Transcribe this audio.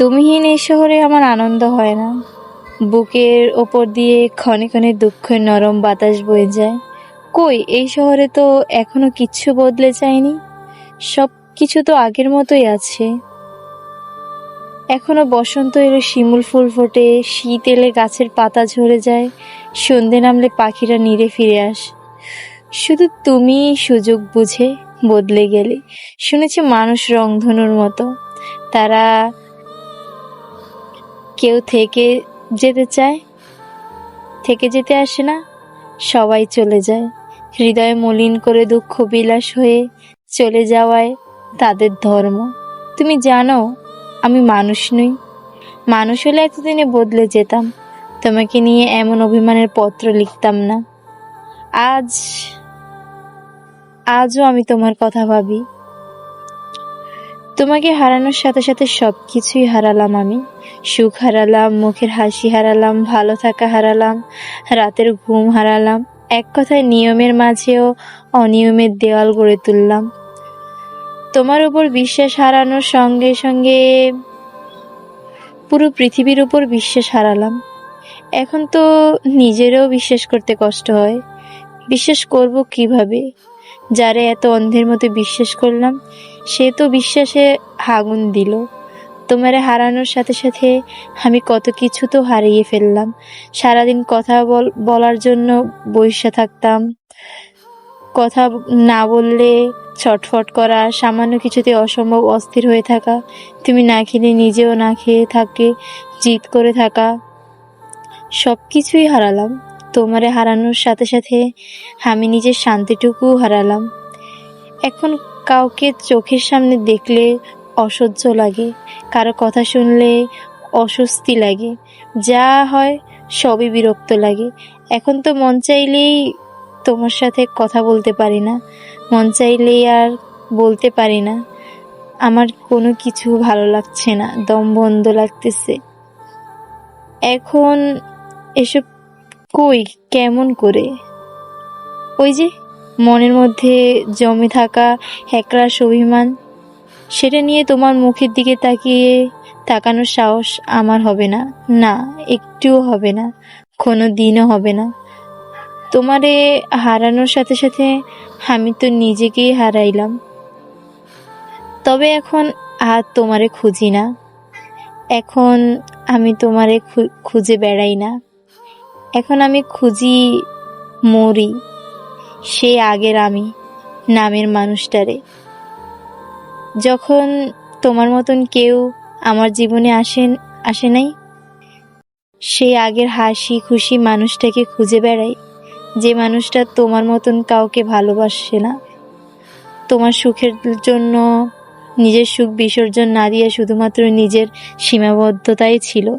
তুমিহীন এই শহরে আমার আনন্দ হয় না। বুকের ওপর দিয়ে ক্ষণে ক্ষণে দুঃখের নরম বাতাস বয়ে যায়। কই, এই শহরে তো এখনও কিচ্ছু বদলে যায়নি। সব কিছু তো আগের মতোই আছে। এখনও বসন্ত এলে, শিমুল ফুল ফোটে, শীত এলে গাছের পাতা ঝরে যায়, সন্ধে নামলে পাখিরা নিরে ফিরে আস। শুধু তুমি সুযোগ বুঝে বদলে গেলে। শুনেছি মানুষ রংধনুর মতো। তারা কেউ থেকে যেতে চায়, থেকে যেতে আসে না, সবাই চলে যায়। হৃদয় মলিন করে দুঃখ বিলাস হয়ে চলে যাওয়ায় তাদের ধর্ম। তুমি জানো, আমি মানুষ নই। মানুষ হলে এতদিনে বদলে যেতাম। তোমাকে নিয়ে এমন অভিমানের পত্র লিখতাম না। আজ, আজও আমি তোমার কথা ভাবি। তোমাকে হারানোর সাথে সাথে সব কিছুই হারালাম আমি। সুখ হারালাম, মুখের হাসি হারালাম, ভালো থাকা হারালাম, রাতের ঘুম হারালাম, এক কথায় নিয়মের মাঝেও অনিয়মের দেওয়াল গড়ে তুললাম। তোমার উপর বিশ্বাস হারানোর সঙ্গে সঙ্গে পুরো পৃথিবীর উপর বিশ্বাস হারালাম। এখন তো নিজেরও বিশ্বাস করতে কষ্ট হয়। বিশ্বাস করব কীভাবে? যারে এত অন্ধের মতো বিশ্বাস করলাম, সে তো বিশ্বাসে আগুন দিল। তোমারে হারানোর সাথে সাথে আমি কত কিছু তো হারিয়ে ফেললাম। সারাদিন কথা বল, বলার জন্য বসে থাকতাম। কথা না বললে ছটফট করা, সামান্য কিছুতে অসম্ভব অস্থির হয়ে থাকা, তুমি না খেলে নিজেও না খেয়ে থাকে, জিদ করে থাকা সব কিছুই হারালাম। তোমারে হারানোর সাথে সাথে আমি নিজের শান্তিটুকুও হারালাম। এখন কাউকে চোখের সামনে দেখলে অসহ্য লাগে, কারও কথা শুনলে অস্বস্তি লাগে, যা হয় সবই বিরক্ত লাগে। এখন তো মন চাইলেই তোমার সাথে কথা বলতে পারি না, মন চাইলেই আর বলতে পারি না। আমার কোনো কিছু ভালো লাগছে না, দম বন্ধ লাগতেছে। এখন এসব কই, কেমন করে? ওই যে মনের মধ্যে জমে থাকা একরাশ অভিমান, সেটা নিয়ে তোমার মুখের দিকে তাকিয়ে তাকানোর সাহস আমার হবে না। না, একটুও হবে না কোনো দিনও হবে না। তোমারে হারানোর সাথে সাথে আমি তো নিজেকেই হারাইলাম। তবে এখন আর তোমারে খুঁজি না। এখন আমি তোমারে খুঁজে বেড়াই না। এখন আমি খুঁজি মরি, সে আগের আমি, নামের মানুষটারে। যখন তোমার মতন কেউ আমার জীবনে আসেন, আসে নাই সেই আগের হাসি খুশি মানুষটাকে খুঁজে বেড়াই যে মানুষটা তোমার মতন কাউকে ভালোবাসে না। তোমার সুখের জন্য, নিজের সুখ বিসর্জন না দিয়ে শুধুমাত্র নিজের সীমাবদ্ধতাই ছিল।